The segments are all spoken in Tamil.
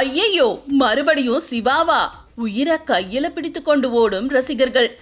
ஐயையோ மறுபடியும் சிவாவா? உயிரை கையில பிடித்து கொண்டு ஓடும் ரசிகர்கள்.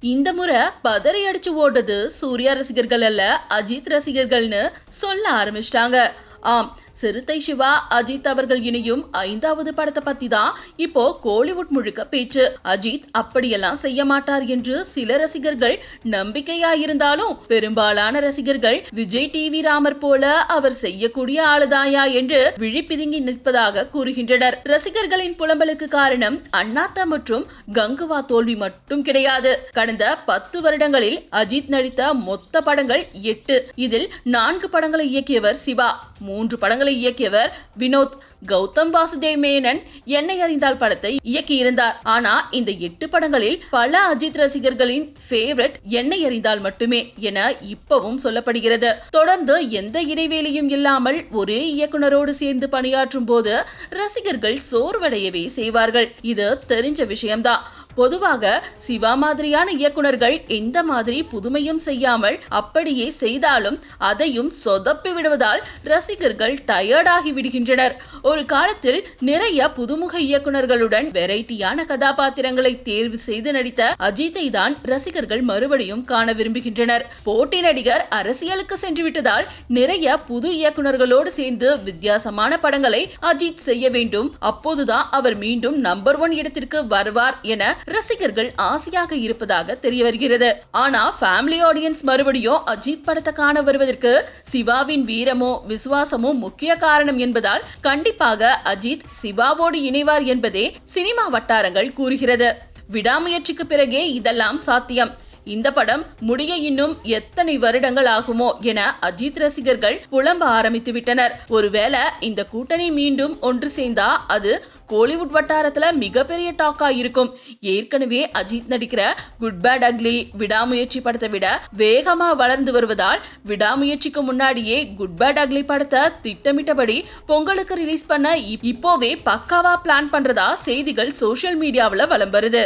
இந்த முறை பதறி அடிச்சு ஓடுறது சூர்யா ரசிகர்கள் அல்ல அஜித் ரசிகர்கள்னு சொல்ல ஆரம்பிச்சிட்டாங்க. ஆம் சிறுத்தை சிவா அஜித் அவர்கள் இணையும் ஐந்தாவது படத்தை பத்தி தான் இப்போ கோலிவுட் முழுக்க பேச்சு. அஜித் அப்படியெல்லாம் செய்ய மாட்டார் என்று சில ரசிகர்கள் நம்பிக்கையா இருந்தாலும் பெரும்பாலான ரசிகர்கள் விஜய் டிவி ராமர் போல அவர் செய்யக்கூடிய ஆளுதாயா என்று விழிப்பிதுங்கி நிற்பதாக கூறுகின்றனர். ரசிகர்களின் புலம்பலுக்கு காரணம் அண்ணாத்தா மற்றும் கங்குவா தோல்வி மட்டும் கிடையாது. கடந்த பத்து வருடங்களில் அஜித் நடித்த மொத்த படங்கள் எட்டு. இதில் நான்கு படங்களை இயக்கியவர் சிவா. மூன்று படங்கள் இயக்கியவர் வினோத் கௌதம் வாசுதேவ் மேனன். என்னை அறிந்தால் படத்தை இயக்கியிருந்தார். ஆனா இந்த எட்டு படங்களில் பல அஜித் ரசிகர்களின் ஃபேவரட் என்னை அறிந்தால் மட்டுமே என இப்பவும் சொல்லப்படுகிறது. தொடர்ந்து எந்த இடைவேளையும் இல்லாமல் ஒரே இயக்குனரோடு சேர்ந்து பணியாற்றும் போது ரசிகர்கள் சோர்வடையவே செய்வார்கள். இது தெரிஞ்ச விஷயம்தான். பொதுவாக சிவா மாதிரியான இயக்குனர்கள் எந்த மாதிரி புதுமையும் செய்யாமல் அப்படியே செய்தாலும் அதையும் சொதப்பி விடுவதால் ரசிகர்கள் டயர்டாகி விடுகின்றனர். ஒரு காலத்தில் நிறைய புதுமுக இயக்குனர்களுடன் வெரைட்டியான கதாபாத்திரங்களை தேர்வு செய்து நடித்த அஜித்தை தான் ரசிகர்கள் மறுபடியும் காண விரும்புகின்றனர். போட்டி நடிகர் அரசியலுக்கு சென்று விட்டதால் நிறைய புது இயக்குனர்களோடு சேர்ந்து வித்தியாசமான படங்களை அஜித் செய்ய வேண்டும். அப்போதுதான் அவர் மீண்டும் நம்பர் ஒன் இடத்திற்கு வருவார் என ரசிகர்கள் ஆசையாக இருப்பதாக தெரிய வருகிறது. ஆனா ஃபேமிலி ஆடியன்ஸ் மறுபடியும் அஜித் படத்தை காண வருவதற்கு சிவாவின் வீரமோ விசுவாசமோ முக்கிய காரணம் என்பதால் கண்டிப்பாக அஜித் சிவாவோடு இணைவார் என்பதே சினிமா வட்டாரங்கள் கூறுகிறது. விடாமுயற்சிக்கு பிறகே இதெல்லாம் சாத்தியம். இந்த படம் முடிய இன்னும் எத்தனை வருடங்கள் ஆகுமோ என அஜித் ரசிகர்கள் புலம்ப ஆரம்பித்து விட்டனர் ஒருவேளை இந்த கூட்டணி மீண்டும் ஒன்று சேர்ந்தா அது கோலிவுட் வட்டாரத்துல மிகப்பெரிய டாக்கா இருக்கும் ஏற்கனவே அஜித் நடிக்கிற குட் பேட் அக்லி விடாமுயற்சி படத்தை விட வேகமா வளர்ந்து வருவதால் விடாமுயற்சிக்கு முன்னாடியே குட் பேட் அக்லி படத்தை திட்டமிட்டபடி பொங்கலுக்கு ரிலீஸ் பண்ண இப்- இப்போவே பக்காவா பிளான் பண்றதா செய்திகள் சோஷியல் மீடியாவில் வலம் வருது.